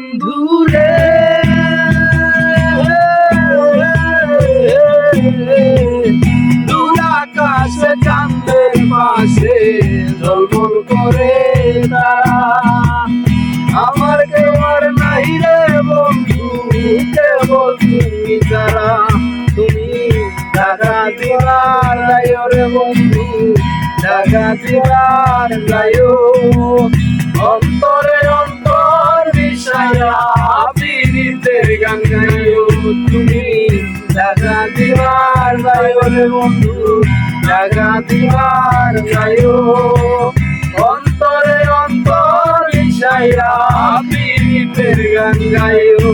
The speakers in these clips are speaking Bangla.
বন্ধু রে দূর আকাশে চাঁদের পাশে ঝলমল করে তারা। আমার কেবল নাই রে বন্ধু, কেবল তুমি ছাড়া তুমি টাকা দিবার গায়ো রে বন্ধু টাকা দিবার অন্তরে অন্তর গাইও তুমি টাকা দিবার গায়ো রে বন্ধু টাকা দিবার গায়ো অন্তরে অন্তর বিষয়া পীড়িতের গান গাইও।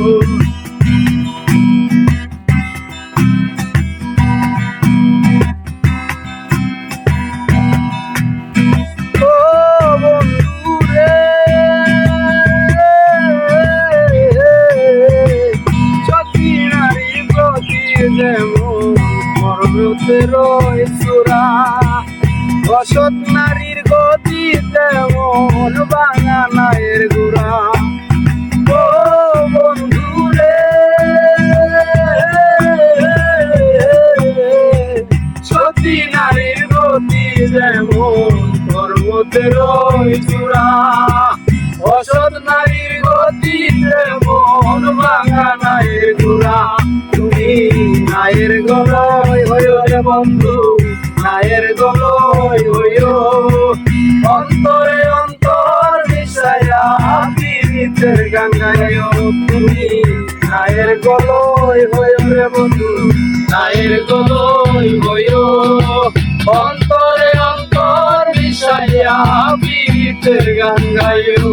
পর্বতে রয় সুরা। অসৎ নারীর গতি তেমন বাঙানায়ের গুড়া। ও বন্ধু রে সতী নারীর গতি যেমন পর্বতের চূড়া অসৎ নারীর গতি যেমন বাঙা নায়ের গুড়া। তুমি নায়ের রে বন্ধু নায়ের গলয় হইও। অন্তরে অন্তর মিশায়া পীড়িতের গঙ্গায়ও তুমি। নায়ের গলয় হইও রে বন্ধু নায়ের গলয় হইও। অন্তরে অন্তর মিশাইয়া পীড়িতের গঙ্গায়ও